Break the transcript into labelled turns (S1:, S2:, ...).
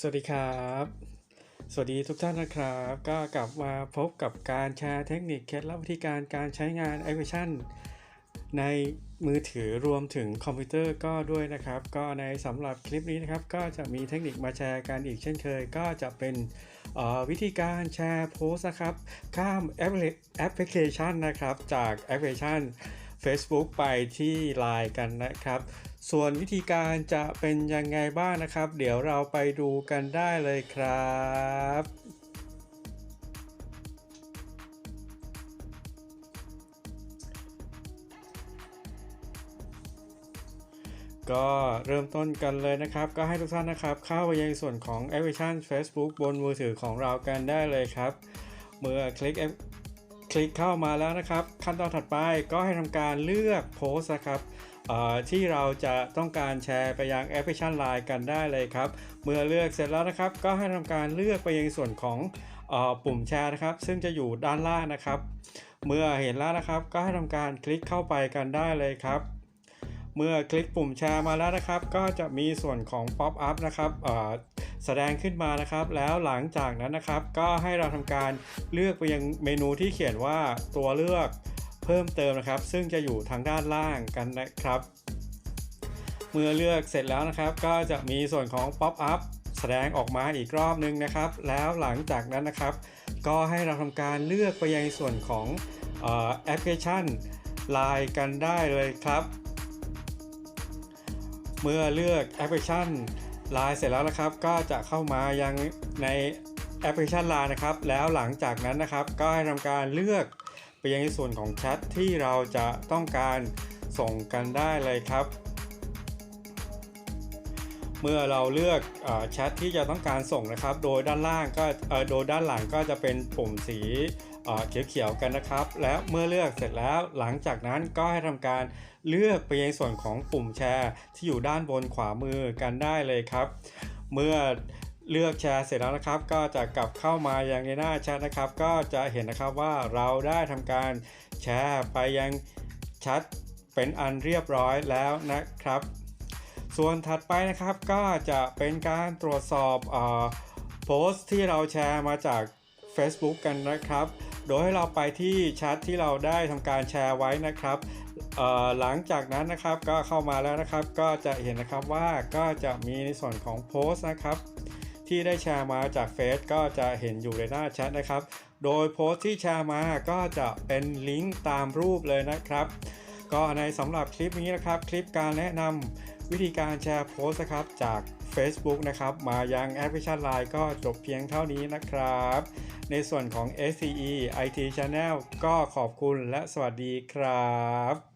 S1: สวัสดีครับ สวัสดีทุกท่านนะครับ ก็กลับมาพบกับการแชร์เทคนิคเคล็ดลับวิธีการการใช้งานแอปพลิเคชันในมือถือรวมถึงคอมพิวเตอร์ก็ด้วยนะครับ ก็ในสำหรับคลิปนี้นะครับ ก็จะมีเทคนิคมาแชร์กันอีกเช่นเคย ก็จะเป็นวิธีการแชร์โพสต์นะครับ ข้ามแอปพลิแอปพลิเคชันนะครับ จากแอปพลิเคชัน Facebook ไปที่ Line กันนะครับ ส่วนวิธีการจะเป็นยังไงบ้างนะครับ เดี๋ยวเราไปดูกันได้เลยครับก็เริ่มต้นกันเลยนะครับ ก็ให้ทุกท่านนะครับ เข้าไปยังส่วนของแอปพลิเคชัน Facebook บนมือถือของเรากันได้เลยครับ เมื่อคลิกแอป ลิกเข้ามาแล้วนะครับ ขั้นตอนถัดไปก็ให้ทำการเลือกโพสต์นะครับที่เราจะต้องการแชร์ไปยังแอปพลิเคชัน Line กันได้เลยครับ เมื่อเลือกเสร็จแล้วนะครับ ก็ให้ทำการเลือกไปยังส่วนของอปุ่มแชร์นะครับ ซึ่งจะอยู่ด้านล่างนะครับ เมื่อเห็นแล้วนะครับ ก็ให้ทำการคลิกเข้าไปกันได้เลยครับ เมื่อคลิกปุ่มแชร์มาแล้วนะครับ ก็จะมีส่วนของ Pop up นะครับ แสดงขึ้นมานะครับ แล้วหลังจากนั้นนะครับ ก็ให้เราทำการเลือกไปยังเมนูที่เขียนว่าตัวเลือกเพิ่มเติมนะครับ ซึ่งจะอยู่ทางด้านล่างกันนะครับ เมื่อเลือกเสร็จแล้วนะครับ ก็จะมีส่วนของ Pop up แสดงออกมาอีกรอบนึงนะครับ แล้วหลังจากนั้นนะครับ ก็ให้เราทำการเลือกไปยังส่วนของออแอปพลิเคชัน Line กันได้เลยครับ เมื่อเลือกแอปพลิเคชัน Line เสร็จแล้วนะครับ ก็จะเข้ามายังในแอปพลิเคชัน Line นะครับ แล้วหลังจากนั้นนะครับ ก็ให้ทำการเลือกไปยังในส่วนของแชทที่เราจะต้องการส่งกันได้เลยครับ เมื่อเราเลือกอแชทที่จะต้องการส่งนะครับ โดยด้านล่างก็โดยด้านหลังก็จะเป็นปุ่มสี เอ่อเขียวๆกันนะครับ แล้วเมื่อเลือกเสร็จแล้วหลังจากนั้นก็ให้ทำการเลือกไปยังส่วนของปุ่มแชร์ที่อยู่ด้านบนขวามือกันได้เลยครับ เมื่อเลือกแชร์เสร็จแล้วนะครับ ก็จะกลับเข้ามายังในหน้าแชทนะครับ ก็จะเห็นนะครับว่าเราได้ทำการแชร์ไปยังแชทเป็นอันเรียบร้อยแล้วนะครับ ส่วนถัดไปนะครับก็จะเป็นการตรวจสอบอโพสต์ที่เราแชร์มาจาก Facebook กันนะครับ โดยให้เราไปที่แชทที่เราได้ทำการแชร์ไว้นะครับหลังจากนั้นนะครับก็เข้ามาแล้วนะครับ ก็จะเห็นนะครับว่าก็จะมีในส่วนของโพสต์นะครับ ที่ได้แชร์มาจากเฟซก็จะเห็นอยู่ในหน้าแชทนะครับ โดยโพสต์ที่แชร์มาก็จะเป็นลิงก์ตามรูปเลยนะครับ ก็ในสำหรับคลิปนี้นะครับ คลิปการแนะนำ วิธีการแชร์โพสต์นะครับจาก Facebook นะครับ มายังแอปพลิเคชัน Line ก็จบเพียงเท่านี้นะครับ ในส่วนของ SCE IT Channel ก็ขอบคุณและสวัสดีครับ